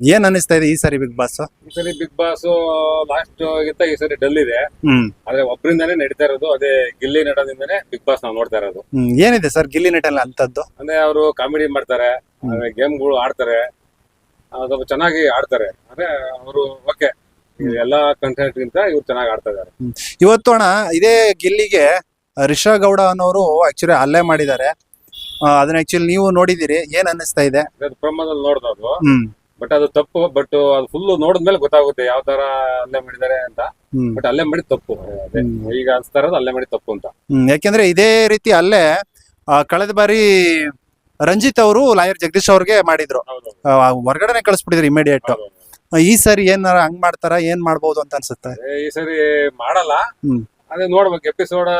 ಏನ್ ಅನಿಸ್ತಾ ಇದೆ ಈ ಸರಿ ಬಿಗ್ ಬಾಸ್ ಈ ಸರಿ ಬಿಗ್ ಬಾಸ್ ಲಾಸ್ಟ್ ಗಿಂತ ಈ ಸರಿ ಡಲ್ ಇದೆ. ಹ್ಮ್. ಆದ್ರೆ ಒಬ್ಬರಿಂದಾನೇ ನಡೀತಾ ಇರೋದು ಅದೇ ಗಿಲ್ಲಿ ನಟದಿಂದಾನೇ ಬಿಗ್ ಬಾಸ್ ನಾವು ನೋಡ್ತಾ ಇರೋದು. ಹ್ಮ್. ಏನಿದೆ ಸರ್ ಗಿಲ್ಲಿ ನಟಲ್ಲ ಅಂತದ್ದು ಅಂದ್ರೆ ಅವರು ಕಾಮಿಡಿ ಮಾಡ್ತಾರೆ ಗೇಮ್ಗಳು ಆಡ್ತಾರೆ ಸ್ವಲ್ಪ ಚೆನ್ನಾಗಿ ಆಡ್ತಾರೆ. ಅಂದ್ರೆ ಅವರು ಓಕೆ ಎಲ್ಲಾ ಕಂಟೆಂಟ್ ಗಿಂತ ಇವ್ರು ಚೆನ್ನಾಗಿ ಆಡ್ತಾ ಇದಾರೆ ಇವತ್ತು ಅಣ್ಣ ಇದೇ ಗಿಲ್ಲಿಗೆ ರಿಷಾ ಗೌಡ ಅನ್ನೋರು ಆಕ್ಚುಲಿ ಹಲ್ಲೆ ಮಾಡಿದ್ದಾರೆ. ಅದನ್ನ ಆಕ್ಚುಲಿ ನೀವು ನೋಡಿದಿರಿ ಏನ್ ಅನ್ನಿಸ್ತಾ ಇದೆ? ಪ್ರಮೋದಲ್ಲಿ ನೋಡ್ದವ್ರು ಬಟ್ ಅದು ತಪ್ಪು ಬಟ್ ಅದು ಫುಲ್ ನೋಡಿದ್ಮೇಲೆ ಗೊತ್ತಾಗುತ್ತೆ ಯಾವ ತರ ಅಲ್ಲೇ ಮಾಡಿದ್ದಾರೆ ಅಂತ. ಬಟ್ ಅಲ್ಲೇ ಮಾಡಿ ತಪ್ಪು. ಅದೇ. ಈಗ ಅನ್ಸ್ತಾ ಇರೋದು ಅಲ್ಲೇ ಮಾಡಿ ತಪ್ಪು ಅಂತ. ಯಾಕೆಂದ್ರೆ ಇದೇ ರೀತಿ ಅಲ್ಲೇ ಕಳೆದ ಬಾರಿ ರಂಜಿತ್ ಅವರು ಲಾಯರ್ ಜಗದೀಶ್ ಅವ್ರಿಗೆ ಮಾಡಿದ್ರು. ಹೊರಗಡೆನೆ ಕಳಿಸ್ಬಿಟ್ಟಿದ್ರು ಇಮಿಡಿಯೇಟ್ ಈ ಸರಿ ಏನಾರ ಹಂಗ್ ಮಾಡ್ತಾರ ಏನ್ ಮಾಡ್ಬೋದು ಅಂತ ಅನ್ಸುತ್ತೆ? ಈ ಸರಿ ಮಾಡಲ್ಲ. ಹ್ಮ್. ಅದೇ ನೋಡ್ಬೇಕು ಎಪಿಸೋಡ್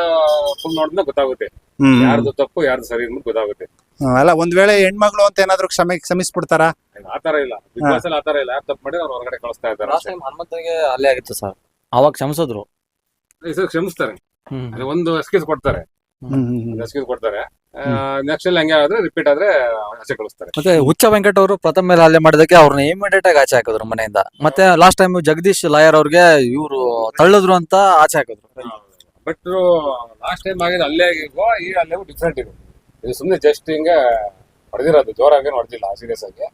ಫುಲ್ ನೋಡಿದ್ರೆ ಗೊತ್ತಾಗುತ್ತೆ. ಯಾರ್ದು ತಪ್ಪು ಯಾರ್ದು ಸರಿ ಅಂತ ಗೊತ್ತಾಗುತ್ತೆ. ಅಲ್ಲ ಒಂದ್ ವೇಳೆ ಹೆಣ್ಮಗಳು ಅಂತ ಏನಾದ್ರು ಕ್ಷಮೆ ಕ್ಷಮಿಸ್ಬಿಡ್ತಾರ? ಆತರ ಇಲ್ಲ. ಬಿಗ್ ಬಾಸ್ ಅಲ್ಲಿ ಆತರ ಇಲ್ಲ. ಯಾರು ತಪ್ಪು ಮಾಡಿ ಅವ್ರು ಹೊರಗಡೆ ಕಳಿಸ್ತಾ ಇದ್ದಾರೆ ಲಾಸ್ಟ್ ಟೈಮ್ ಹನುಮಂತನಿಗೆ ಅಲ್ಲೇ ಆಗಿತ್ತು ಸರ್ ಅವಾಗ ಕ್ಷಮಿಸಿದ್ರು. ಈ ಕ್ಷಮಿಸ್ತಾರೆ. ಅದೇ ಒಂದು ಎಸ್ಕ್ಯೂಸ್ ಕೊಡ್ತಾರೆ. ಒಂದು ಕೊಡ್ತಾರೆ. ನೆಕ್ಸ್ಟ್ ಅಲ್ಲಿ ಹಂಗೆ ಆದ್ರೆ ರಿಪೀಟ್ ಆದ್ರೆ ಆಚೆ ಕಳಿಸ್ತಾರೆ. ಮತ್ತೆ ಹುಚ್ಚ ವೆಂಕಟ್ ಅವರು ಪ್ರಥಮ ಮೇಲೆ ಹಲ್ಲೆ ಮಾಡಿದಕ್ಕೆ ಅವ್ರನ್ನ ಇಮಿಡಿಯೇಟ್ ಆಗಿ ಆಚೆ ಹಾಕಿದ್ರು ಮನೆಯಿಂದ. ಮತ್ತೆ ಲಾಸ್ಟ್ ಟೈಮ್ ಜಗದೀಶ್ ಲಾಯರ್ ಅವ್ರಿಗೆ ಇವರು ತಳ್ಳಿದ್ರು ಅಂತ ಆಚೆ ಹಾಕಿದ್ರು. ಬಟ್ ಲಾಸ್ಟ್ ಟೈಮ್ ಆಗಿದೆ ಅಲ್ಲೇ ಆಗಿಗೋ ಈ ಅಲ್ಲೇ ಡಿಫ್ರೆಂಟ್ ಇದು. ಇದು ಸುಮ್ಮನೆ ಜಸ್ಟ್ ಹಿಂಗೆ ಹೊಡೆದಿರೋದು ಜೋರಾಗಿ ಹೊಡೆದಿಲ್ಲ ಸೀರಿಯಸ್ ಆಗಿ.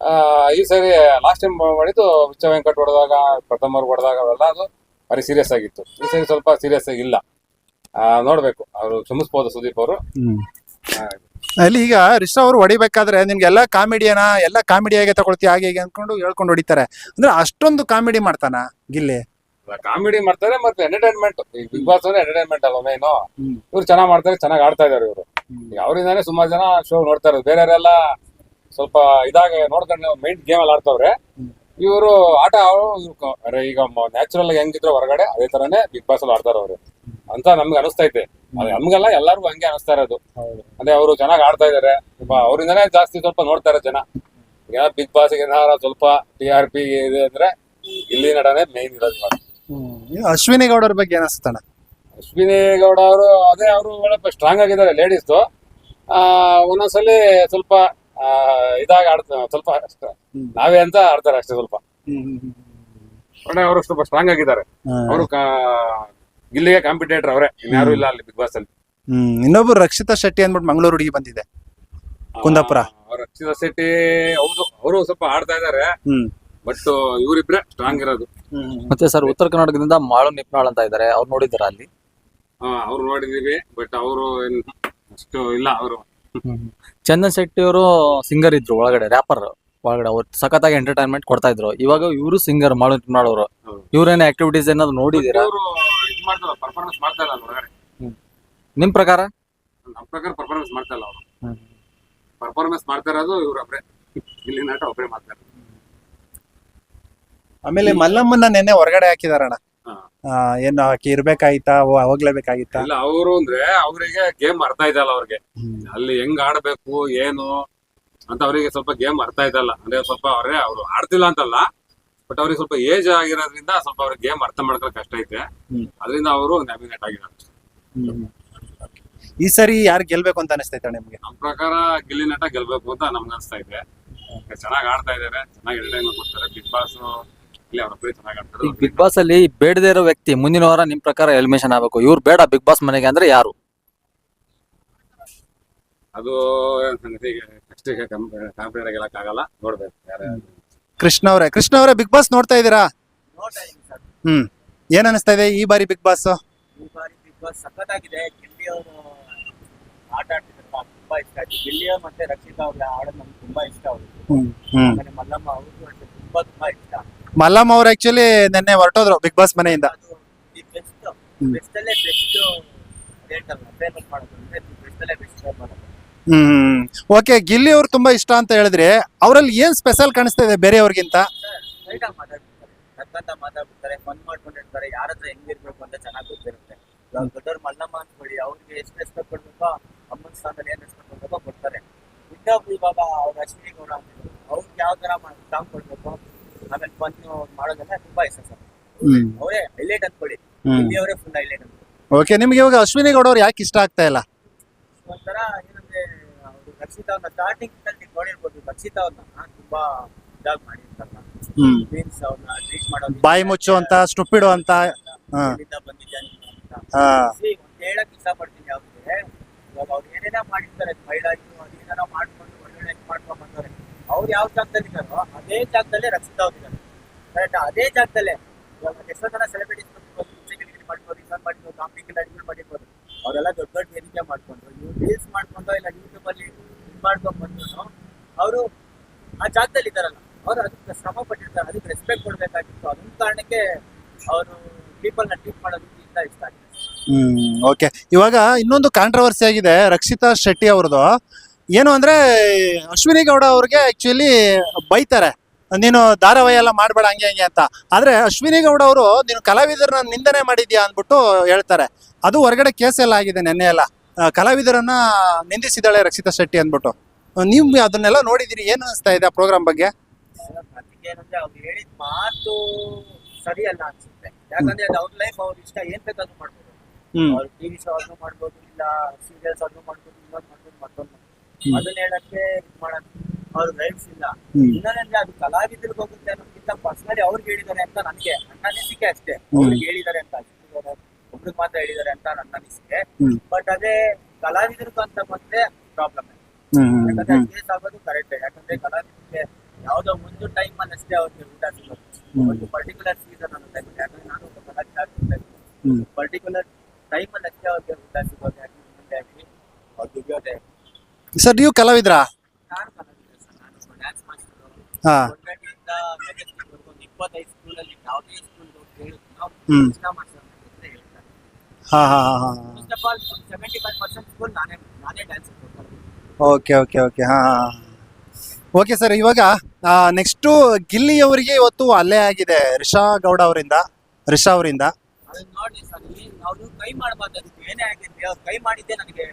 ಆ, ಈ ಸರಿ ಲಾಸ್ಟ್ ಟೈಮ್ ಮಾಡಿದ್ದು ವಿಚ್ಚ ವೆಂಕಟ್ ಹೊಡೆದಾಗ ಪ್ರಥಮ ಹೊಡೆದಾಗ ಅವೆಲ್ಲ ಅದು ಭಾರಿ ಸೀರಿಯಸ್ ಆಗಿತ್ತು. ಈ ಸರಿ ಸ್ವಲ್ಪ ಸೀರಿಯಸ್ ಆಗಿ ಇಲ್ಲ. ಆ, ನೋಡ್ಬೇಕು. ಅವರು ಕ್ಷಮಿಸ್ಬೋದು ಸುದೀಪ್ ಅವರು. ಅಲ್ಲಿ ಈಗ ರಿಷಾ ಅವ್ರು ಹೊಡಿಬೇಕಾದ್ರೆ ನಿಮ್ಗೆ ಎಲ್ಲ ಕಾಮಿಡಿಯನ ಎಲ್ಲ ಕಾಮಿಡಿಯಾಗೆ ತಗೊಳ್ತಿ ಹಾಗೆ ಹೀಗೆ ಅನ್ಕೊಂಡು ಹೇಳ್ಕೊಂಡು ಹೊಡಿತಾರೆ. ಅಂದ್ರೆ ಅಷ್ಟೊಂದು ಕಾಮಿಡಿ ಮಾಡ್ತಾನ ಗಿಲ್ಲಿ? ಕಾಮಿಡಿ ಮಾಡ್ತಾರೆ ಮತ್ತೆ ಎಂಟರ್ಟೈನ್ಮೆಂಟ್ ಈ ಬಿಗ್ ಬಾಸ್ ಅಂದ್ರೆ ಎಂಟರ್ಟೈನ್ಮೆಂಟ್ ಅಲ್ಲ ಮೇನು. ಇವ್ರು ಚೆನ್ನಾಗಿ ಮಾಡ್ತಾರೆ ಚೆನ್ನಾಗಿ ಆಡ್ತಾ ಇದಾರೆ ಇವರು. ಅವರಿಂದಾನೇ ಸುಮಾರು ಜನ ಶೋ ನೋಡ್ತಾ ಇರೋದು. ಬೇರೆಯವರೆಲ್ಲ ಸ್ವಲ್ಪ ಇದಾಗ ನೋಡ್ಕೊಂಡು ಮೈಂಡ್ ಗೇಮ್ ಅಲ್ಲಿ ಆಡ್ತಾವ್ರೆ. ಇವರು ಆಟ ಈಗ ನ್ಯಾಚುರಲ್ ಆಗಿ ಹೆಂಗಿದ್ರು ಹೊರಗಡೆ ಅದೇ ತರನೇ ಬಿಗ್ ಬಾಸ್ ಅಲ್ಲಿ ಆಡ್ತಾರ ಅವ್ರು. ಅಂತ ನಮ್ಗೆ ಅನಿಸ್ತೈತೆ ನಮ್ಗೆಲ್ಲ ಎಲ್ಲರಿಗೂ ಹಂಗೆ ಅನಿಸ್ತಾ ಇರೋದು. ಅದೇ ಅವರು ಚೆನ್ನಾಗಿ ಆಡ್ತಾ ಇದಾರೆ. ಅವರಿಂದನೇ ಜಾಸ್ತಿ ಸ್ವಲ್ಪ ನೋಡ್ತಾರೆ ಜನ. ಈಗ ಬಿಗ್ ಬಾಸ್ ಏನಾರ ಸ್ವಲ್ಪ ಟಿ ಆರ್ ಪಿ ಇದೆ ಅಂದ್ರೆ ಇಲ್ಲಿ ನಡನೆ ಮೇನ್ ಇರೋದು ಅಶ್ವಿನಿ ಗೌಡರ ಬಗ್ಗೆ ಏನಿಸ್ತಣ ಅಶ್ವಿನಿ ಗೌಡ ಅವರು ಅದೇ ಅವರು ಸ್ಟ್ರಾಂಗ್ ಆಗಿದ್ದಾರೆ ಲೇಡೀಸ್ ಒಂದೊಂದ್ಸಲಿ ಸ್ವಲ್ಪ ಇದಾಗ ಆಡ್ತಾರೆ ಸ್ವಲ್ಪ ಅಷ್ಟೇ. ನಾವೇ ಅಂತ ಆಡ್ತಾರೆ ಅಷ್ಟೇ ಸ್ವಲ್ಪ. ಒಳ್ಳೆ ಅವರು ಸ್ವಲ್ಪ ಸ್ಟ್ರಾಂಗ್ ಆಗಿದ್ದಾರೆ. ಅವರು ಇಲ್ಲಿಗೆ ಕಾಂಪಿಟೇಟರ್ ಅವರೇ. ಇನ್ಯಾರು ಇಲ್ಲ ಅಲ್ಲಿ ಬಿಗ್ ಬಾಸ್ ಅಲ್ಲಿ. ಹ್ಮ್ ಇನ್ನೊಬ್ರು ರಕ್ಷಿತಾ ಶೆಟ್ಟಿ ಅಂದ್ಬಿಟ್ಟು ಮಂಗಳೂರು ಹುಡುಗಿ ಬಂದಿದೆ. ಕುಂದಾಪುರ. ರಕ್ಷಿತಾ ಶೆಟ್ಟಿ ಹೌದು ಅವರು ಸ್ವಲ್ಪ ಆಡ್ತಾ ಇದಾರೆ ಬಟ್ ಇವರಿಬ್ರೆ ಸ್ಟ್ರಾಂಗ್ ಇರೋದು. ಮತ್ತೆ ಸರ್ ಉತ್ತರ ಕರ್ನಾಟಕದಿಂದ ಮಾಳು ನಿಪ್ನಾಳ್ ಅಂತ ಇದ್ದಾರೆ. ಅವ್ರು ನೋಡಿದಾರ ಅಲ್ಲಿ? ಅವ್ರು ನೋಡಿದೀವಿ ಬಟ್ ಅವರು ಅಷ್ಟು ಇಲ್ಲ ಅವರು. ಚಂದನ್ ಶೆಟ್ಟಿ ಅವರು ಸಿಂಗರ್ ಇದ್ರು ಒಳಗಡೆ ರ್ಯಾಪರ್ ಒಳಗಡೆ. ಅವ್ರು ಸಖತ್ತಾಗಿ ಎಂಟರ್ಟೈನ್ಮೆಂಟ್ ಕೊಡ್ತಾ ಇದ್ರು. ಇವಾಗ ಇವರು ಸಿಂಗರ್ ಮಾಳು ನಿಪ್ನಾಳ್ ಅವರು. ಇವ್ರೇನ ಆಕ್ಟಿವಿಟೀಸ್ ಏನಾದ್ರು ನೋಡಿದೀರಾ ಅವರು ಇದು ಮಾಡ್ತಾರ ಪರ್ಫಾರ್ಮೆನ್ಸ್ ಮಾಡ್ತಾ ಇಲ್ಲ ಹೊರಗಡೆ ನಿಮ್ ಪ್ರಕಾರ? ನಮ್ಮ ಪ್ರಕಾರ ಪರ್ಫಾರ್ಮೆನ್ಸ್ ಮಾಡ್ತಾ ಇಲ್ಲ ಅವರು. ಪರ್ಫಾರ್ಮೆನ್ಸ್ ಮಾಡ್ತಾ ಇರೋದು ಇವ್ರೊಬ್ರೆ ಇಲ್ಲಿ ನಾಟ ಒಬ್ಬರೇ ಮಾಡ್ತಾರೆ. ಆಮೇಲೆ ಮಲ್ಲಮ್ಮನ ನೆನ್ನೆ ಹೊರಗಡೆ ಹಾಕಿದಾರಣ ಹಾ. ಏನು ಆಕೆ ಇರ್ಬೇಕಾಯ್ತಾ ಹೋ- ಹೋಗ್ಲೇಬೇಕಾಗಿತ್ತಾ? ಇಲ್ಲ ಅವರು ಅಂದ್ರೆ ಅವರಿಗೆ ಗೇಮ್ ಅರ್ಥ ಇದಲ್ಲ ಅವ್ರಿಗೆ. ಅಲ್ಲಿ ಹೆಂಗ್ ಆಡ್ಬೇಕು ಏನು ಅಂತ ಅವರಿಗೆ ಸ್ವಲ್ಪ ಗೇಮ್ ಅರ್ಥ ಇದಲ್ಲ. ಅಂದ್ರೆ ಸ್ವಲ್ಪ ಅವ್ರೆ ಅವ್ರು ಆಡ್ತಿಲ್ಲ ಅಂತಲ್ಲ ಬಟ್ ಅವ್ರಿಗೆ ಸ್ವಲ್ಪ ಏಜ್ ಆಗಿರೋದ್ರಿಂದ ಸ್ವಲ್ಪ ಅವ್ರಿಗೆ ಗೇಮ್ ಅರ್ಥ ಮಾಡ್ಕೊಳಕ್ ಕಷ್ಟ ಐತೆ. ಹ್ಮ್. ಅದರಿಂದ ಅವರು ನ್ಯಾವಿಗೇಟ್ ಆಗಿದ್ದಾರೆ ಈ ಸರಿ ಯಾರು ಗೆಲ್ಬೇಕು ಅಂತ ಅನಿಸ್ತೈತೆ ನಿಮ್ಗೆ? ನಮ್ ಪ್ರಕಾರ ಗಿಲ್ಲಿನಟ ಗೆಲ್ಬೇಕು ಅಂತ ನಮ್ಗೆ ಅನ್ಸ್ತಾ ಇದೆ. ಚೆನ್ನಾಗಿ ಆಡ್ತಾ ಇದಾರೆ ಚೆನ್ನಾಗಿ ಎಂಟರ್ಟೈನ್ಮೆಂಟ್ ಕೊಡ್ತಾರೆ ಬಿಗ್ ಬಾಸ್ ಇಲ್ಲಿ ಅವ್ರ ಚೆನ್ನಾಗಿ ಆಡ್ತಾರೆ ಈಗ ಬಿಗ್ ಬಾಸ್ ಅಲ್ಲಿ ಬೇಡದೇ ಇರೋ ವ್ಯಕ್ತಿ ಮುಂದಿನ ವಾರ ನಿಮ್ ಪ್ರಕಾರ ಎಲಿಮಿನೇಷನ್ ಆಗ್ಬೇಕು. ಇವ್ರು ಬೇಡ ಬಿಗ್ ಬಾಸ್ ಮನೆಗೆ ಅಂದ್ರೆ ಯಾರು? ಅದು ನೆಕ್ಸ್ಟ್ ಕಾಂಪಿಟೇಟ್ ಗೆಲ್ಲಕ್ಕಾಗಲ್ಲ ನೋಡ್ಬೇಕು ಯಾರು ಕೃಷ್ಣ ಅವರೇ ಕೃಷ್ಣ ಅವರೇ ಬಿಗ್ ಬಾಸ್ ನೋಡ್ತಾ ಇದ್ದೀರಾ? ಹ್ಮ್. ಏನ್ ಅನಿಸ್ತಾ ಇದೆ ಈ ಬಾರಿ ಬಿಗ್ ಬಾಸ್ ಈ ಬಾರಿ ಬಿಗ್ ಬಾಸ್ ಸಖತ್ತಾಗಿದೆ. ಗಿಲ್ಲಿ ಅವರು ಆಟ ಆಡ್ತಿದ್ರು ತುಂಬಾ ಇಷ್ಟ ಆಯ್ತು. ಗಿಲ್ಲಿ ಮತ್ತೆ ರಕ್ಷಿತಾ ಅವ್ರ ಆಡೋದು ನಮ್ಗೆ ತುಂಬಾ ಇಷ್ಟ ಅವ್ರಿಗೆ. ಹ್ಮ್ ಹ್ಮ್. ಆಮೇಲೆ ಮಲ್ಲಮ್ಮ ಅವ್ರಿಗೂ ಅಷ್ಟೇ ತುಂಬಾ ತುಂಬಾ ಇಷ್ಟ. ಮಲ್ಲಮ್ಮ ಅವ್ರು ಆಕ್ಚುಲಿ ನಿನ್ನೆ ಹೊರಟೋದ್ರು ಬಿಗ್ ಬಾಸ್ ಮನೆಯಿಂದ. ಹ್ಮ್. ಓಕೆ ಗಿಲ್ಲಿ ಅವ್ರು ತುಂಬಾ ಇಷ್ಟ ಅಂತ ಹೇಳಿದ್ರೆ ಅವರಲ್ಲಿ ಏನ್ ಸ್ಪೆಷಲ್ ಕಾಣಿಸ್ತಾ ಇದೆ ಬೇರೆಯವ್ರಿಗಿಂತ? ಆಗಿ ಮಾತಾಡ್ಬಿಡ್ತಾರೆ. ಫನ್ ಮಾಡ್ಕೊಂಡಿರ್ತಾರೆ ಯಾರ ಹತ್ರ ಹೆಂಗಿರ್ಬೇಕು ಅಂತ ಚೆನ್ನಾಗಿ ಗೊತ್ತಿರುತ್ತೆ. ಇವಾಗ ದೊಡ್ಡವ್ರು ಮಲ್ಲಮ್ಮ ಅನ್ಕೊಳ್ಳಿ ಅವ್ರಿಗೆ ಎಷ್ಟು ರೆಸ್ಪೆಕ್ಟ್ ಕೊಡ್ಬೇಕೋ ಅಮ್ಮನ ಸ್ಥಾನದಲ್ಲಿ ಏನ್ ರೆಸ್ಪೆಕ್ಟ್ ಕೊಡ್ಬೇಕೋ ಕೊಡ್ತಾರೆ. ಇನ್ನೊಬ್ರು ಇವಾಗ ಅವ್ರ ಅಶ್ವಿನಿ ಗೌಡ ಅವ್ರಿಗೆ ಯಾವ ತರ ಸಾಂಗ್ ಕೊಡ್ಬೇಕು? ಆಮೇಲೆ ಬಂದು ಮಾಡೋದೆಲ್ಲ ತುಂಬಾ ಇಷ್ಟ ಸರ್. ಅವರೇ ಹೈಲೈಟ್ ಅನ್ಕೊಳ್ಳಿ ಇಲ್ಲಿ ಅವರೇ ಫುಲ್ ಹೈಲೈಟ್ ಅಂತ ಓಕೆ ನಿಮ್ಗೆ ಇವಾಗ ಅಶ್ವಿನಿ ಗೌಡ ಅವ್ರು ಯಾಕೆ ಇಷ್ಟ ಆಗ್ತಾ ಇಲ್ಲ? ಒಂಥರ ಏನಂದ್ರೆ ಅವರು ರಕ್ಷಿತಾ ಅವ್ರನ್ನ ಸ್ಟಾರ್ಟಿಂಗ್ ಅಲ್ಲಿ ನೋಡಿರ್ಬೋದು. ರಕ್ಷಿತಾ ಅವ್ರನ್ನ ತುಂಬಾ ಇದಾಗ ಮಾಡಿರ್ತಾರಲ್ಲ. ಹ್ಮ್. ಮೀನ್ಸ್ ಅವ್ರನ್ನ ಟ್ರೀಟ್ ಮಾಡೋದು ಬಾಯಿ ಮುಚ್ಚು ಅಂತ ಸ್ಟುಪಿಡು ಅಂತ. ಹೇಳಕ್ ಇಷ್ಟಪಡ್ತೀನಿ ಅವ್ರಿಗೆ. ಇವಾಗ ಅವ್ರು ಏನೇನೋ ಮಾಡಿರ್ತಾರೆ ಮಹಿಳಾ ಅದೇನಾರ ಮಾಡ್ಕೊಂಡು ಇದ್ ಮಾಡ್ಕೊಂಡ್ ಬಂದವ್ರೆ. ಅವ್ರು ಯಾವ ಜಾಗದಲ್ಲಿ ಇದ್ದಾರೋ ಅದೇ ಜಾಗದಲ್ಲೇ ರಕ್ಷಿತ ಅವ್ರಿದ್ದಾರೆ ಕರೆಕ್ಟ್ ಅದೇ ಜಾಗದಲ್ಲೇ ಇವಾಗ ಎಷ್ಟೋ ಜನ ಸೆಲೆಬ್ರಿಟೀಸ್ ಮಾಡ್ಬೋದು ಗಿರಿ ಮಾಡ್ಬೋದು ಕಾಂಪಿಕಲ್ ಅಡಿಗೆ ಮಾಡಿರ್ಬೋದು. ಅವರೆಲ್ಲ ದೊಡ್ಡ ದೊಡ್ಡ ವೇದಿಕೆ ಮಾಡ್ಕೊಂಡು ರೀಲ್ಸ್ ಮಾಡ್ಕೊಂಡು ಇಲ್ಲ ಯೂಟ್ಯೂಬ್ ಅಲ್ಲಿ ಮಾಡ್ಕೊಂಡ್ ಬಂದ್ರು ಅವರು ಆ ಜಾಗದಲ್ಲಿ ಇದ್ದಾರಲ್ಲ, ಅವ್ರು ಅದಕ್ಕೆ ಶ್ರಮ ಪಟ್ಟಿರ್ತಾರೆ, ಅದಕ್ಕೆ ರೆಸ್ಪೆಕ್ಟ್ ಕೊಡ್ಬೇಕಾಗಿತ್ತು. ಅದೊಂದು ಕಾರಣಕ್ಕೆ ಅವರು ಪೀಪಲ್ನ ಟ್ರೀಟ್ ಮಾಡೋದಕ್ಕೆ ಇಷ್ಟ ಆಗಿದೆ. ಹ್ಮ್ ಓಕೆ ಇವಾಗ ಇನ್ನೊಂದು ಕಾಂಟ್ರವರ್ಸಿ ಆಗಿದೆ ರಕ್ಷಿತಾ ಶೆಟ್ಟಿ ಅವ್ರದ್ದು. ಏನು ಅಂದ್ರೆ ಅಶ್ವಿನಿ ಗೌಡ ಅವ್ರಿಗೆ ಆಕ್ಚುಲಿ ಬೈತಾರೆ. ನೀನು ಧಾರಾವಾಹಿ ಎಲ್ಲ ಮಾಡಬೇಡ ಹಂಗೆ ಹಂಗೆ ಅಂತ. ಆದ್ರೆ ಅಶ್ವಿನಿ ಗೌಡ ಅವರು ನೀನು ಕಲಾವಿದರನ್ನ ನಿಂದನೆ ಮಾಡಿದ್ಯಾ ಅಂದ್ಬಿಟ್ಟು ಹೇಳ್ತಾರೆ. ಅದು ಹೊರಗಡೆ ಕೇಸ್ ಎಲ್ಲ ಆಗಿದೆ ನೆನ್ನೆ ಎಲ್ಲ. ಕಲಾವಿದರನ್ನ ನಿಂದಿಸಿದಾಳೆ ರಕ್ಷಿತಾ ಶೆಟ್ಟಿ ಅಂದ್ಬಿಟ್ಟು. ನೀವು ಅದನ್ನೆಲ್ಲ ನೋಡಿದಿರಿ ಏನು ಅನಿಸ್ತಾ ಇದೆ ಆ ಪ್ರೋಗ್ರಾಮ್ ಬಗ್ಗೆ? ನನಗೆ ಏನಂದ್ರೆ ಅವ್ರು ಹೇಳಿದ ಮಾತು ಸರಿಯಲ್ಲ ಅನ್ಸುತ್ತೆ. ಯಾಕಂದ್ರೆ ಅದು ಅವ್ರ ಲೈಫ್ ಅವ್ರ ಇಷ್ಟ. ಏನ್ ಬೇಕಾದ್ರೂ ಮಾಡ್ಬೋದು. ಹ್ಮ್. ಅವ್ರು ಟಿವಿ ಶೋ ಆದ್ರೂ ಮಾಡ್ಬೋದು ಇಲ್ಲ ಸೀರಿಯಲ್ಸ್ ಆದ್ರೂ ಮಾಡ್ಬೋದು ಇನ್ನೊಂದು ಮಾಡ್ಬೋದು ಮತ್ತೊಂದು. ಅದನ್ನ ಹೇಳಕ್ಕೆ ಮಾಡೋದು ಅವ್ರ ರೈಟ್ಸ್ ಇಲ್ಲ. ಇನ್ನೊಂದ್ರೆ ಅದು ಕಲಾವಿದ್ರಿಗೆ ಹೋಗುತ್ತೆ ಅನ್ನೋದಕ್ಕಿಂತ ಪರ್ಸನಲಿ ಅವ್ರಿಗೆ ಹೇಳಿದ್ದಾರೆ ಅಂತ ನನಗೆ ನನ್ನ ಅನಿಸಿಕೆ ಅಷ್ಟೇ. ಅವ್ರಿಗೆ ಹೇಳಿದ್ದಾರೆ ಅಂತ ಒಬ್ರಿಗೆ ಮಾತ್ರ ಹೇಳಿದ್ದಾರೆ ಅಂತ ನನ್ನ ಅನಿಸಿಕೆ. ಬಟ್ ಅದೇ ಕಲಾವಿದರಿಗೂ ಅಂತ ಬಂದ್ರೆ ಪ್ರಾಬ್ಲಮ್ ಯಾಕಂದ್ರೆ ಕೇಸ್ ಆಗೋದು ಕರೆಕ್ಟ್ ಯಾಕಂದ್ರೆ ಕಲಾವಿದರಿಗೆ ಯಾವ್ದೋ ಒಂದು ಟೈಮ್ ಅಲ್ಲಿ ಅಷ್ಟೇ ಅವ್ರಿಗೆ ಊಟ ಸಿಗೋದು ಒಂದು ಪರ್ಟಿಕ್ಯುಲರ್ ಸೀಸನ್ ಅನ್ನೋ ಟೈಮ್ ಯಾಕಂದ್ರೆ ನಾನು ಒಬ್ಬ ಕಲಾವಿದ. ಪರ್ಟಿಕ್ಯುಲರ್ ಟೈಮ್ ಅಲ್ಲಿ ಅಷ್ಟೇ ಅವ್ರಿಗೆ ಊಟ ಸಿಗೋದು ಯಾಕಂದ್ರೆ ಮುಂದೆ ಆಗಲಿ ಅವ್ರು ದುಡಿಯೋದೆ ಸರ್ ನೀವು ಕಲಾವಿದ್ರಾ? ಹಾ. ಹ್ಮ್. ಹಾ ಹಾ ಹಾ ಓಕೆ ಓಕೆ ಓಕೆ. ಹಾ ಓಕೆ ಸರ್ ಇವಾಗ ನೆಕ್ಸ್ಟು ಗಿಲ್ಲಿ ಅವರಿಗೆ ಇವತ್ತು ಅಲ್ಲೇ ಆಗಿದೆ ರಿಷಾ ಗೌಡ ಅವರಿಂದ ರಿಷಾ ಅವರಿಂದ. ಅದನ್ನ ನೋಡಿ ಸರ್ ಅವ್ರು ಕೈ ಮಾಡಬಾರ್ದು ಅದಕ್ಕೆ ಏನೇ ಆಗಿರ್ಲಿ ಅವ್ರು ಕೈ ಮಾಡಿದ್ದೆ ನನಗೆ.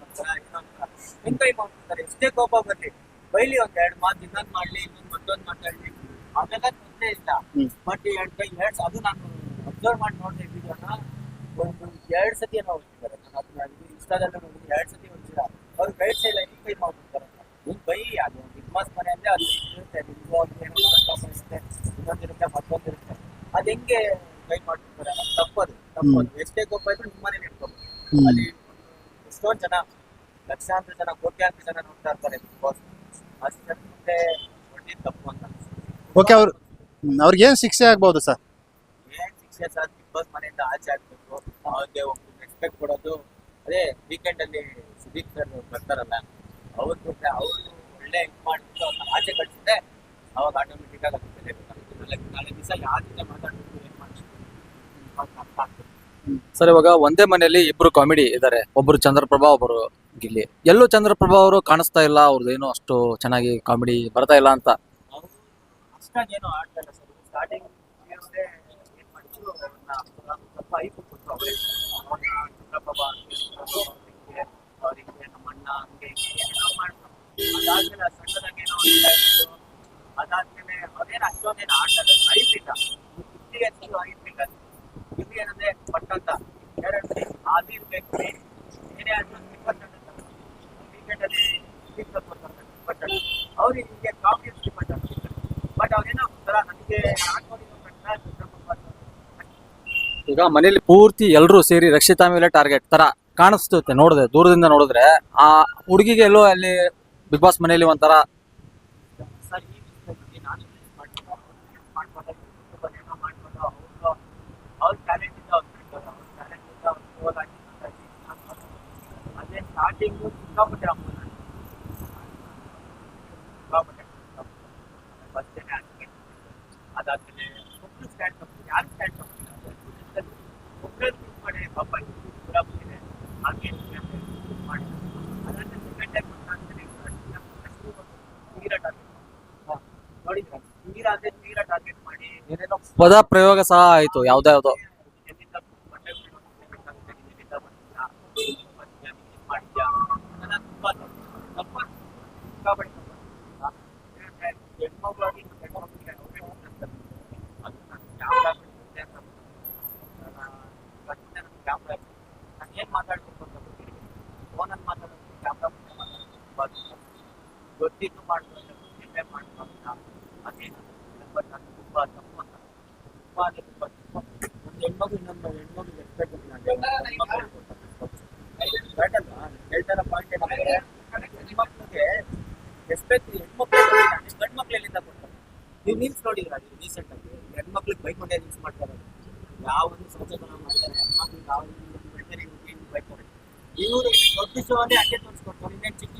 ಹೆಂಗ್ ಕೈ ಮಾಡ್ತಾರೆ ಎಷ್ಟೇ ಕೋಪ ಬರ್ಲಿ ಬೈಲಿ ಒಂದ್ ಎರಡ್ ಮಾತು ಇನ್ನೊಂದ್ ಮಾಡ್ಲಿ ಇನ್ನೊಂದ್ ಮತ್ತೊಂದ್ ಮಾತಾಡ್ಲಿ ಅದೆಲ್ಲ ತೊಂದ್ರೆ ಇಲ್ಲ. ಬಟ್ ಎರಡ್ ಕೈ ಎರಡ್ ಅದು ನಾನು ಅಬ್ಸರ್ವ್ ಮಾಡಿ ನೋಡಿದೆ ವಿಡಿಯೋನ ಒಂದು ಎರಡ್ ಸತಿ ಏನೋ ಹೋಗ್ತಿದ್ದಾರೆ ನಾನು ಅದನ್ನ ಇನ್ಸ್ಟಾದಲ್ಲಿ ನೋಡಿದ್ರೆ ಎರಡ್ ಸತಿ ಹೊಡ್ತೀರ ಅವ್ರು ಕೈ ಸೈಡ್ ಹೆಂಗ್ ಕೈ ಮಾಡ್ಬಿಡ್ತಾರೆ ನೀವು ಬೈ ಅದು ಬಿಗ್ ಬಾಸ್ ಮನೆ ಅಂದ್ರೆ ಅದು ಇರುತ್ತೆ ನಿಮ್ಗೂ ಅವ್ರಿಗೆ ಏನೋ ಇನ್ನೊಂದಿರುತ್ತೆ ಮತ್ತೊಂದಿರುತ್ತೆ ಅದ್ ಹೆಂಗೆ ಕೈ ಮಾಡ್ತಿರ್ತಾರೆ ಅದು ತಪ್ಪದು ತಪ್ಪದು. ಎಷ್ಟೇ ಕೋಪ ಇದ್ರೂ ನಿಮ್ಮನೆ ಇಟ್ಕೋಬೇಕು. ಅಲ್ಲಿ ಎಷ್ಟೊಂದು ಜನ ಲಕ್ಷಾಂತರ ಜನ ಕೋಟ್ಯಾಂತರ ಜನ ನೋಡ್ತಾ ಇರ್ತಾರೆ ಬಿಗ್ ಬಾಸ್. ಅಷ್ಟು ಜನ ಮುಂದೆ ಒಳ್ಳೆ ತಪ್ಪು ಅಂತ ಓಕೆ ಅವ್ರು- ಅವ್ರಿಗೆ ಏನು ಶಿಕ್ಷೆ ಆಗ್ಬೋದು ಸರ್? ಏನ್ ಶಿಕ್ಷೆ ಸರ್? ಬಿಗ್ ಬಾಸ್ ಮನೆಯಿಂದ ಆಚೆ ಆಗ್ಬೇಕು. ಅವ್ರಿಗೆ ಒಂದು ರೆಸ್ಪೆಕ್ಟ್ ಕೊಡೋದು. ಅದೇ ವೀಕೆಂಡ್ ಅಲ್ಲಿ ಸುದೀಪ್ ಸರ್ ಬರ್ತಾರಲ್ಲ ಅವ್ರ ಜೊತೆ ಅವ್ರು ಒಳ್ಳೆ ಇದು ಮಾಡ್ಬಿಟ್ಟು ಅವ್ರನ್ನ ಆಚೆ ಕಳಿಸಿದ್ರೆ ಅವಾಗ ಆಟೋಮೆಟಿಕ್ ಆಗಿ ಗೊತ್ತಾಗುತ್ತೆ. ನಾಳೆ ದಿವಸ ಜೊತೆ ಮಾತಾಡ್ಬೇಕು ಏನ್ ಮಾಡ್ಬೇಕು ಅಂತ ಅರ್ಥ ಆಗ್ತದೆ ಸರ್, ಇವಾಗ ಒಂದೇ ಮನೆಯಲ್ಲಿ ಇಬ್ರು ಕಾಮಿಡಿ ಇದ್ದಾರೆ ಒಬ್ರು ಚಂದ್ರಪ್ರಭಾ, ಒಬ್ರು ಗಿಲ್ಲಿ. ಎಲ್ಲೂ ಚಂದ್ರಪ್ರಭಾ ಅವರು ಕಾಣಿಸ್ತಾ ಇಲ್ಲ, ಅವ್ರದ್ದೇನು ಅಷ್ಟು ಚೆನ್ನಾಗಿ ಕಾಮಿಡಿ ಬರ್ತಾ ಇಲ್ಲ ಅಂತ. ಆಡ್ತಾ ಏನ್ ಏನೋ ಅದಾದ್ಮೇಲೆ ಏನೋ ಅದೇನು ಅಷ್ಟೊಂದೇನು ಆಡ್ತಾರೆ ಐಪ್ ಇಲ್ಲ. ಕುತ್ತಿಗೆ ಹಚ್ಚಲು ಐಪ್ ಇಲ್ಲ ಇಲ್ಲಿ ಏನಂದ್ರೆ ಪಟ್ಟಂತ ಎರಡನೇ ಆದಿ ವ್ಯಕ್ತಿ ಏನೇ ಆದ್ರೂ ಕೊಡ್ತಾರೆ ಅವ್ರಿಗೆ ಹಿಂಗೆ ಕಾಫಿ ಬಟ್ ಅವ್ರೇನೋ ಒಂಥರ ನನಗೆ ಈಗ ಮನೇಲಿ ಪೂರ್ತಿ ಎಲ್ಲರೂ ಸೇರಿ ರಕ್ಷಿತಾ ಮೇಲೆ ಟಾರ್ಗೆಟ್ ತರ ಕಾಣಿಸ್ತೈತೆ ನೋಡಿದೆ, ದೂರದಿಂದ ನೋಡಿದ್ರೆ. ಆ ಹುಡುಗಿಗೆ ಎಲ್ಲೋ ಅಲ್ಲಿ ಬಿಗ್ ಬಾಸ್ ಮನೆಯಲ್ಲಿ ಒಂಥರ ಸರ್ ಈ ವಿಷಯದಲ್ಲಿ ನಾನು ಯೂಸ್ ಮಾಡ್ಕೊಂಡು ಮಾಡ್ಕೊಂಡು ಯೂಟ್ಯೂಬಲ್ಲಿ ಏನೋ ಮಾಡ್ಕೊಂಡು ಅವ್ರು ಅವ್ರ ಟ್ಯಾಲೆಂಟ್ ಇಂದ ಅವ್ರು ಬಿಡ್ತಾರೆ ಅವ್ರ ಟ್ಯಾಲೆಂಟ್ ಇಂದ ಅವ್ರು ಗೋಲ್ ಆಗಿ ಅದೇ ಸ್ಟಾರ್ಟಿಂಗು ಸಿಕ್ಕಾಪಟ್ಟೆ ಅಮ್ಮ ಸಿಕ್ಕಾಪಟ್ಟೆ ಫಸ್ಟ್ ಹಾಕಿ ಅದಾದ್ಮೇಲೆ ಒಬ್ಬರು ಸ್ಟ್ಯಾಂಡ್ ತಪ್ಪು ಯಾರು ಸ್ಟ್ಯಾಂಡ್ ತಪ್ಪಿಲ್ಲ ಒಬ್ಬರೇ ಯೂಸ್ ಮಾಡಿ ಪಾಪ ಪೂರ ಬಂದಿದೆ ಹಾಗೆ ಹೀಗೆ ಅಂತ use ಮಾಡಿ ಅದಾದ್ಮೇಲೆ ಸೆಕೆಂಡ್ ಟೈಮ್ ತೀರ ಟಾರ್ಗೆಟ್ ನೋಡಿದ್ರ ತೀರ ಅದೇ ತೀರ ಟಾರ್ಗೆಟ್ ಮಾಡಿ ಏನೇನೋ ಪದ ಪ್ರಯೋಗ ಸಹ ಆಯ್ತು ಯಾವ್ದೋ ಯಾವ್ದೋ ಎಲ್ಲಿಂದ ಬಟ್ಟೆ ಬಿಡೋದು, ಎಲ್ಲಿಂದ ಬಂದಿದ್ಯಾ, ಎಲ್ಲಿಂದ ಬಂದಿದ್ಯಾ, ನೀನ್ ಏನ್ ಮಾಡಿದ್ಯಾ? ಅದೆಲ್ಲ ತುಂಬಾ ತಪ್ಪು. ತಪ್ಪು. ಸಿಕ್ಕಾಪಟ್ಟೆ ತಪ್ಪು. ಆ, ಯಾಕಂದ್ರೆ ಹೆಣ್ಮಗ್ಳಾಗಿ ಮತ್ತೆ ಹೆಣ್ಮಕ್ಳಿಗೆ ಅವ್ರೇ ಹೋಗ್ತಿರ್ತಾರೆ. ಅದು ನಾನು ಕ್ಯಾಮ್ರಾ ಬಿಡ್ತಿದ್ದೆ ಅಂತ ನಾನು ಇವತ್ತಿಂದ ನಾನು ಕ್ಯಾಮ್ರಾ ನಾನು ಏನ್ ಮಾತಾಡ್ಬೇಕು ಅಂತ ಗೊತ್ತಿಲ್ಲ ಫೋನಲ್ಲಿ ಮಾತಾಡೋದು ಕ್ಯಾಮ್ರಾ ಮುಂದೆ ಮಾತಾಡೋದು ತುಂಬಾ ಕಷ್ಟ. ಗೊತ್ತಿದ್ದು ಮಾಡ್ಕೊಂಡು ಗೊತ್ತಿಲ್ಲದೆ ಮಾಡ್ಕೊಂಡು ಅದೇನು ತುಂಬಾ ಅಂದ್ರೆ ತುಂಬಾ ತುಂಬಾ ಒಂದು ಹೆಣ್ಮಗು ಇನ್ನೊಂದು ಹೆಣ್ಮಗು ರೆಸ್ಪೆಕ್ಟ್ ಕರೆಕ್ಟ್ ಅಲ್ವಾ ಹೇಳ್ತಾರ ಪಾಯಿಂಟ್ ಏನಂದ್ರೆ ಹೆಣ್ಮಕ್ಳಿಗೆ ರೆಸ್ಪೆಕ್ಟ್ ಹೆಣ್ಮಕ್ಳು ಗಂಡು ಮಕ್ಳು ಎಲ್ಲಿಂದ ಕೊಡ್ತಾರೆ ನೀವು ರೀಲ್ಸ್ ನೋಡಿದ್ರ ರೀಸೆಂಟ್ ಆಗಿ ಹೆಣ್ಮಕ್ಳಿಗೆ ಬೈಕೊಂಡೇ ರೀಲ್ಸ್ ಮಾಡ್ತಾರೆ ಯಾವ ಒಂದು ಸಚೇತನ ಮಾಡ್ತಾರೆ ಹೆಣ್ಮಕ್ಳು ಯಾವ ಬೈತಾರೆ ಇವರು ದೊಡ್ಡ ಶೋ ಅಂದ್ರೆ ಹಂಗೆ ತೋರಿಸ್ಕೊಡ್ತಾರೆ ಇನ್ನೇನು ಚಿಕ್ಕ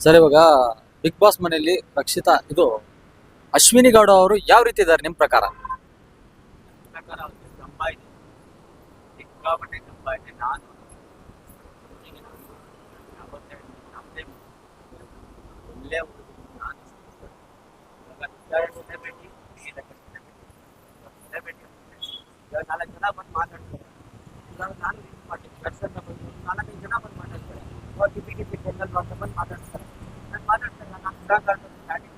ಸರ್, ಇವಾಗ ಬಿಗ್ ಬಾಸ್ ಮನೆಯಲ್ಲಿ ರಕ್ಷಿತಾ, ಇದು ಅಶ್ವಿನಿ ಗೌಡ ಅವರು ಯಾವ ರೀತಿ ಇದ್ದಾರೆ ನಿಮ್ ಪ್ರಕಾರ? ಪ್ರಕಾರ ಸಿಕ್ಕಾಪಟ್ಟೆ ನಾನು ನಾನು ಯಾವತ್ತೇ ನಮ್ಮದೇ ಜೊತೆ ಭೇಟಿ ಗೀತಾ ಜೊತೆ ಭೇಟಿ ಜೊತೆ ಭೇಟಿ ಇವಾಗ ನಾಲ್ಕು ಜನ ಬಂದು ಮಾತಾಡ್ತಾರೆ ಇವಾಗ ನಾನು ರೀಚ್ ಮಾಡ್ತೀನಿ ದರ್ಶನ ಬಂದು ನಾಲ್ಕೈದು ಜನ ಬಂದು ಮಾತಾಡ್ತಾರೆ ಇವಾಗ ಟಿಪಿ ಟಿಪಿ ಚೆನ್ನಲ್ ಅಂತ ಬಂದು ಮಾತಾಡ್ತಾರೆ ನಾನು ಮಾತಾಡ್ತಾರೆ ನಾನು ಸುಧಾಕರ್ ಸ್ಟಾರ್ಟಿಂಗ್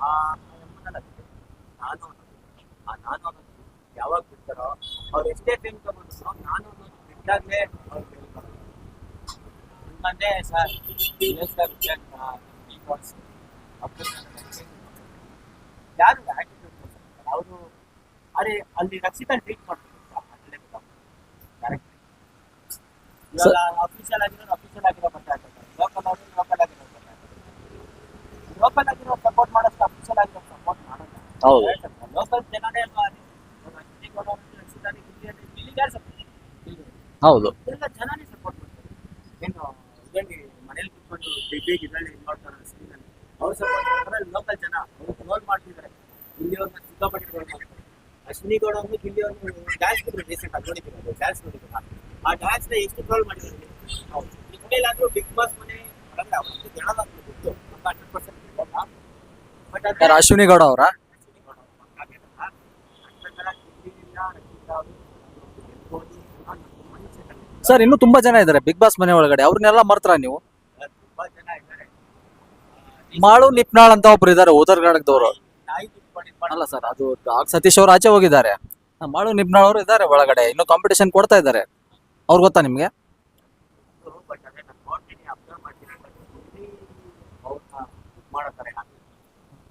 ಆ ಎಮ್ಮನಲ್ಲ ನಾನು ಅನ್ನೋದು ಆ ನಾನು ಅನ್ನೋದು ಯಾವಾಗ ಬಿಡ್ತಾರೋ ಅವ್ರು ಎಷ್ಟೇ ಫೇಮ್ ತಗೊಂಡ್ರು ನಾನು ಅನ್ನೋದು ಬಿಟ್ಟಾಗ್ಲೇ ಅವ್ರು ಹೇಳ್ತಾರೆ ಹಂಗಂದ್ರೆ sir yes sir Bigg Boss ಯಾರು ಆಟಿಟ್ಯೂಡ್ ಅವರು ಅರೆ ಅಲ್ಲಿ ರಕ್ಷಿತಾ ಟ್ರೀಟ್ ಮಾಡ್ತಾರೆ ಕರೆಕ್ಟ್ ಇವಾಗ ಅಫಿಷಿಯಲ್ ಆಗಿರೋದು ಅಫಿಷಿಯಲ್ ಆಗಿರೋ ಬರ್ತಾ ಇರ್ತಾರೆ ಲೋಕಲ್ ಲೋಕಲ್ ಆಗಿರೋ ಲೋಕಲ್ ಆಗಿರೋ ಸಪೋರ್ಟ್ ಮಾಡೋಷ್ಟು ಅಫಿಷಿಯಲ್ ಆಗಿರೋ ಸಪೋರ್ಟ್ ಮಾಡಲ್ಲ. ಹೌದು. ಲೋಕಲ್ ಜನನೇ ಅಲ್ವಾ ಅಲ್ಲಿ ಇವಾಗ ಅಶ್ವಿನಿ ಗೌಡ ಅವ್ರನ್ನ ರಕ್ಷಿತಾನಿ ಗಿಲ್ಲಿ ಗಿಲ್ಲಿಗೆ ಯಾರು ಸಪೋರ್ಟ್ ಹೌದು ಎಲ್ಲ ಜನನೇ ಸಪೋರ್ಟ್ ಮಾಡ್ತಾರೆ ಏನು ಇದ್ರಲ್ಲಿ ಮನೇಲಿ ಕುತ್ಕೊಂಡು ಬಿಗ್ ಬಿಗ್ ಇದರಲ್ಲಿ ಇದು ಮಾಡ್ತಾರೆ ಸ್ಕ್ರೀನಲ್ಲಿ ಅವ್ರು ಸಪೋರ್ಟ್ ಮಾಡ್ತಾರೆ ಲೋಕಲ್ ಜನ ಅವ್ರು ಟ್ರೋಲ್ ಮಾಡ್ತಿದ್ದಾರೆ ಇಲ್ಲಿ ಅವ್ರನ್ನ ಸಿಕ್ಕಾಪಟ್ಟೆ ಟ್ರೋಲ್ ಮಾಡ್ತಾರೆ ಅಶ್ವಿನಿ ಒಂದು ಗಿಲ್ಲಿ ಅವ್ರನ್ನು ಡ್ಯಾನ್ಸ್ ಬಿಟ್ಟರು ರೀಸೆಂಟ್ ಆಗಿ ನೋಡಿದ್ರು ಡ್ಯಾನ್ಸ್ ನೋಡಿದ್ರು ಆ ಡ್ಯಾನ್ಸ್ನ ಎಷ್ಟು ಟ್ರೋಲ್ ಮಾಡಿದ್ರು ಹೌದು. ಇನ್ಮೇಲಾದ್ರೂ ಬಿಗ್ ಬಾಸ್ ಮನೆ ಬರಲ್ಲ ಅವತ್ತು ಜನ ಗೊತ್ತು. Hundred percent but Ashwini Gowda ಅವರ? ಸರ್ ಇನ್ನು ತುಂಬಾ ಜನ ಇದ್ದಾರೆ ಬಿಗ್ ಬಾಸ್ ಮನೆ ಒಳಗಡೆ. ಅವ್ರನ್ನೆಲ್ಲ ಮರ್ತರ ನೀವು? ತುಂಬಾ ಜನ ಇದ್ದಾರೆ. ಮಾಳು ನಿಪ್ನಾಳ್ ಅಂತ ಒಬ್ರು ಇದ್ದಾರೆ ಉತ್ತರ ಅಲ್ಲ ಸರ್. ಅದು ಸತೀಶ್ ಅವರು ಆಚೆ ಹೋಗಿದ್ದಾರೆ. ಮಾಡು ಮಾಳು ನಿಪ್ನಾಳ್ ಅವರು ಇದ್ದಾರೆ ಒಳಗಡೆ. ಇನ್ನು ಕಾಂಪಿಟೇಷನ್ ಕೊಡ್ತಾ ಇದ್ದಾರೆ. ಅವ್ರು ಗೊತ್ತಾ ನಿಮ್ಗೆ?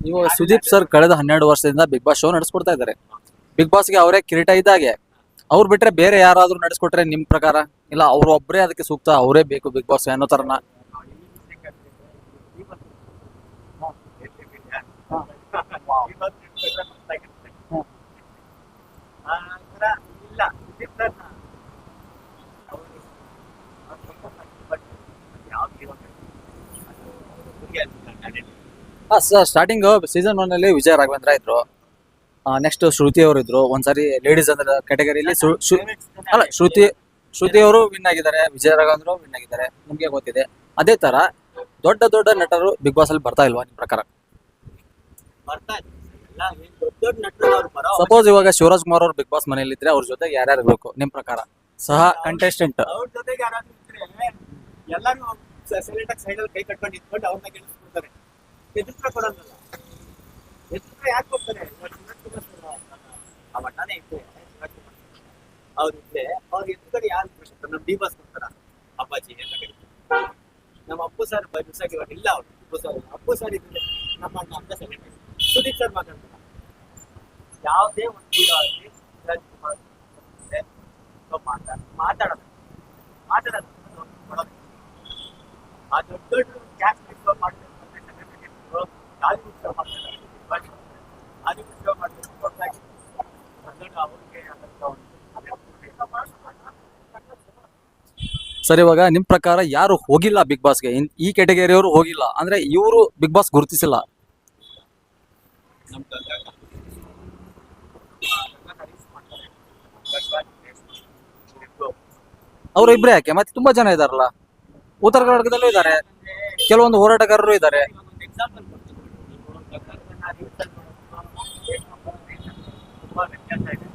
ನೀವು ಸುದೀಪ್ ಸರ್ ಕಳೆದ ಹನ್ನೆರಡು ವರ್ಷದಿಂದ ಬಿಗ್ ಬಾಸ್ ಶೋ ನಡೆಸ್ಕೊಡ್ತಾ ಇದ್ದಾರೆ. ಬಿಗ್ ಬಾಸ್ಗೆ ಅವರೇ ಕಿರೀಟ ಇದ್ದಾಗೆ. ಅವ್ರು ಬಿಟ್ರೆ ಬೇರೆ ಯಾರಾದ್ರೂ ನಡೆಸ್ಕೊಟ್ರೆ ನಿಮ್ ಪ್ರಕಾರ? ಇಲ್ಲ ಅವ್ರು ಒಬ್ಬರೇ ಅದಕ್ಕೆ ಸೂಕ್ತ, ಅವರೇ ಬೇಕು ಬಿಗ್ ಬಾಸ್ ಅನ್ನೋ ತರನ? ಇಲ್ಲ ಸರ್ ಸ್ಟಾರ್ಟಿಂಗ್ ಸೀಸನ್ ಒನ್ ಅಲ್ಲಿ ವಿಜಯ ರಾಘವೇಂದ್ರ ಇದ್ರು. ನೆಕ್ಸ್ಟ್ ಶ್ರುತಿ ಅವರು ಇದ್ರು. ಒಂದ್ಸರಿ ಲೇಡೀಸ್ ಅಂದ್ರೆ ಕ್ಯಾಟಗರಿಯಲ್ಲಿ ಅಲ್ಲ ಶ್ರುತಿ ಶ್ರುತಿ ಅವರು ವಿನ್ ಆಗಿದ್ದಾರೆ, ವಿಜಯ ರಾಘವೇಂದ್ರ ವಿನ್ ಆಗಿದ್ದಾರೆ. ನಿಮ್ಗೆ ಗೊತ್ತಿದೆ. ಅದೇ ತರ ದೊಡ್ಡ ದೊಡ್ಡ ನಟರು ಬಿಗ್ ಬಾಸ್ ಅಲ್ಲಿ ಬರ್ತಾ ಇಲ್ವಾ ನಿಮ್ ಪ್ರಕಾರ? ಸಪೋಸ್ ಇವಾಗ ಶಿವರಾಜ್ ಕುಮಾರ್ ಅವ್ರು ಬಿಗ್ ಬಾಸ್ ಮನೇಲಿ ಇದ್ರೆ ಅವ್ರ ಜೊತೆ ಯಾರ್ಯಾರು ಬೇಕು ನಿಮ್ ಪ್ರಕಾರ? ಸಹ ಕಂಟೆಸ್ಟೆಂಟ್ ಅವ್ರ ಜೊತೆಗೆ ಇದ್ರೆ ಎಲ್ಲಾರು ಸೈಲೆಂಟ್ ಆಗಿ ಸೈಡಲ್ಲಿ ಕೈ ಕಟ್ಕೊಂಡು ನಿಂತ್ಕೊಂಡು ಅವ್ರನ್ನ ಕೊಡೋದಲ್ಲ. ಯಾಕೆ ಅವ್ರು ಡಿ ಬಾಸ್ ಕೊಡ್ತಾರ ಅಪ್ಪಾಜಿ ನಮ್ಮ ಅಪ್ಪು ಸರ್ ಇವಾಗ ಇಲ್ಲ ಅವ್ರು. ಅಪ್ಪು ಸರ್ ಅಪ್ಪು ಸರ್ ಇದ್ರೆ ನಮ್ಮ ಅಣ್ಣ ಅಂತ ಸೈಲೆಂಟ್ ಆಗಿ ಸುದೀಪ್ ಸರ್ ಮಾತಾಡ್ತಾರೆ ಯಾವುದೇ ಒಂದು ಸರಿ ಆಗಲಿ ಶಿವರಾಜ್ ಕುಮಾರ್ ಇದ್ರೆ ಸ್ವಲ್ಪ ಮಾತಾಡ ಮಾತಾಡೋದು. ಮಾತಾಡೋದು. ಕೊಡೋದು ಆ ದೊಡ್ಡ ದೊಡ್ಡ ಕ್ಯಾಶ್ ಡಿಸ್ಕೌಂಟ್ ಮಾಡ್ತಾರೆ ಗಾಳಿ ಉತ್ಸವ ಮಾಡ್ತಾರೆ ಗಾಳಿ ಉತ್ಸವ ಮಾಡ್ತಾರೆ ಕೊಟ್ಟಾಗಿ ದೊಡ್ಡ ಅವ್ರಿಗೆ ಅದಕ್ಕೆ ಸರ್ ಇವಾಗ ನಿಮ್ ಪ್ರಕಾರ ಯಾರು ಹೋಗಿಲ್ಲ ಬಿಗ್ ಬಾಸ್ಗೆ? ಈ ಕ್ಯಾಟಗರಿಯವರು ಹೋಗಿಲ್ಲ. ಅಂದ್ರೆ ಇವರು ಬಿಗ್ ಬಾಸ್ ಗುರುತಿಸಿಲ್ಲ ನಮ್ಮ ಗಂಗಾ ಗಂಗಾ ಹರೀಶ್ ಮಾಡ್ತಾರೆ ಗಂಗಾ ಇಬ್ರು. ಅವ್ರು ಇಬ್ರೇ ಯಾಕೆ? ಮತ್ತೆ ತುಂಬಾ ಜನ ಇದಾರಲ್ಲ? ಉತ್ತರ ಕರ್ನಾಟಕದಲ್ಲೂ ಇದ್ದಾರೆ ಕೆಲವೊಂದು ಹೋರಾಟಗಾರರು ಇದ್ದಾರೆ ನೀವು ರೀಲ್ಸಲ್ಲಿ ನೋಡೋದು ದೇಶ ತುಂಬಾ ವ್ಯತ್ಯಾಸ ಇದೆ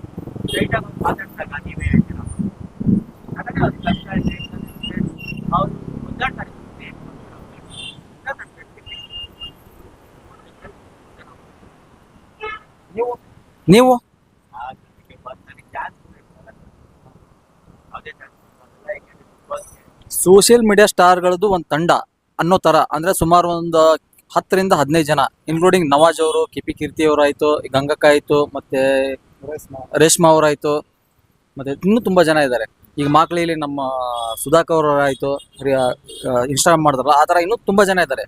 ಸ್ಟ್ರೈಟ್ ಆಗಿ ಮಾತಾಡ್ದಾಗ ನೀವೇ ಹೇಳ್ತೀರಾ ಅದಕ್ಕೆ ಅವ್ರಿಗೆ ಕಷ್ಟ ಇದೆ ಅವರು ಒದ್ದಾಡ್ತಾರೆ ಏನ್ ಮಾಡ್ತಾರೆ? ನೀವು ನೀವು ಅದಕ್ಕೆ ಬಂದು ನನಗೆ ಚಾನ್ಸ್ ಯಾವುದೇ ಚಾನ್ಸ್ ಸೋಷಿಯಲ್ ಮೀಡಿಯಾ ಸ್ಟಾರ್ಗಳದ್ದು ಒಂದು ತಂಡ ಅನ್ನೋ ತರ. ಅಂದ್ರೆ ಸುಮಾರು ಒಂದು ಹತ್ತರಿಂದ ಹದಿನೈದು ಜನ ಇನ್ಕ್ಲೂಡಿಂಗ್ ನವಾಜ್ ಅವರು ಕಿಪಿ ಕೀರ್ತಿ ಅವರಾಯ್ತು ಗಂಗಕ್ಕ ಆಯ್ತು ಮತ್ತೆ ರೇಷ್ಮಾ ಅವರಾಯ್ತು ಮತ್ತೆ ಇನ್ನೂ ತುಂಬಾ ಜನ ಇದ್ದಾರೆ ಈಗ ಮಾಕ್ಳಿಲಿ ನಮ್ಮ ಸುಧಾಕರ್ ಅವರಾಯ್ತು ಇನ್ಸ್ಟಾಗ್ರಾಮ್ ಮಾಡಿದ್ರಲ್ಲ ಆ ತರ ಇನ್ನೂ ತುಂಬಾ ಜನ ಇದ್ದಾರೆ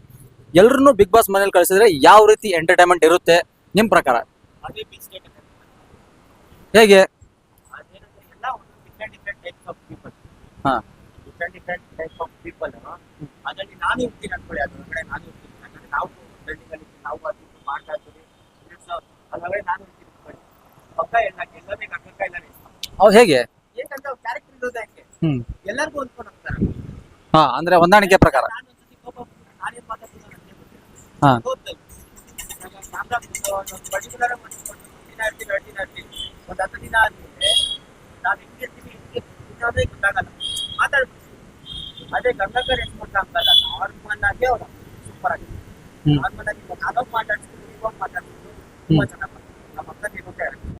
ಎಲ್ಲರೂ ಬಿಗ್ ಬಾಸ್ ಮನೇಲಿ ಕಳಿಸಿದ್ರೆ ಯಾವ ರೀತಿ ಎಂಟರ್ಟೈನ್ಮೆಂಟ್ ಇರುತ್ತೆ ನಿಮ್ ಪ್ರಕಾರ? ಹೇಗೆ? ಹಾ. Different different type of people ಅದರಲ್ಲಿ ನಾನು ಇರ್ತೀನಿ ಅನ್ಕೊಳ್ಳಿ ಅದ್ರೊಳಗಡೆ ನಾನು ಇರ್ತೀನಿ ಯಾಕಂದ್ರೆ ನಾವು ಟ್ರೆಂಡಿಂಗ್ ಅಲ್ಲಿ ನಾವು ಅದು ಮಾಡ್ತಾ ಇರ್ತೀವಿ ಅದ್ರೊಳಗಡೆ ನಾನು ಇರ್ತೀನಿ ಅನ್ಕೊಳ್ಳಿ. ಪಕ್ಕ ಎಲ್ಲ ಎಲ್ಲರಿಗೆ ಅಕ್ಕ ಎಲ್ಲರೂ ಅವ್ರು ಅವ್ ಹೇಗೆ? ಅವ್ರ ಕ್ಯಾರೆಕ್ಟರ್ ಇರೋದು ಯಾಕೆ ಎಲ್ಲರಿಗೂ ಹೊಂದ್ಕೊಂಡು ಹೋಗ್ತಾರೆ. ಹಾ ಅಂದ್ರೆ ಹೊಂದಾಣಿಕೆ ಪ್ರಕಾರ. ನಾನು ನಾನೇನ್ ಮಾತಾಡ್ತೀನಿ ಹಾ. ಒಂದು ಪರ್ಟಿಕ್ಯುಲರ್ ದಿನ ಇರ್ತೀನಿ ಎರಡು ದಿನ ಇರ್ತೀನಿ. ಒಂದು ಹತ್ತು ದಿನ ಆದ್ಮೇಲೆ ಹೆಂಗಿರ್ತೀವಿ ಹೆಂಗಿರ್ತೀವಿ ಗೊತ್ತಾಗಲ್ಲ. ಅದೇ ಗಂಗಾಧರ್ ಎಕ್ಸ್ಪೋರ್ಟ್ ಆಗಲ್ಲ ನಾರ್ಮಲ್ ಆಗಿ ಅವ್ರು ಸೂಪರ್ ಆಗಿದೆ ನಾರ್ಮಲ್ ಆಗಿ ನಾನು ಮಾತಾಡ್ಸಿದ್ರು ಇವಾಗ ಮಾತಾಡ್ಸಿದ್ರು ತುಂಬಾ ಚೆನ್ನಾಗಿ ನಮ್ಮ ಅಕ್ಕನಿರುತ್ತೆ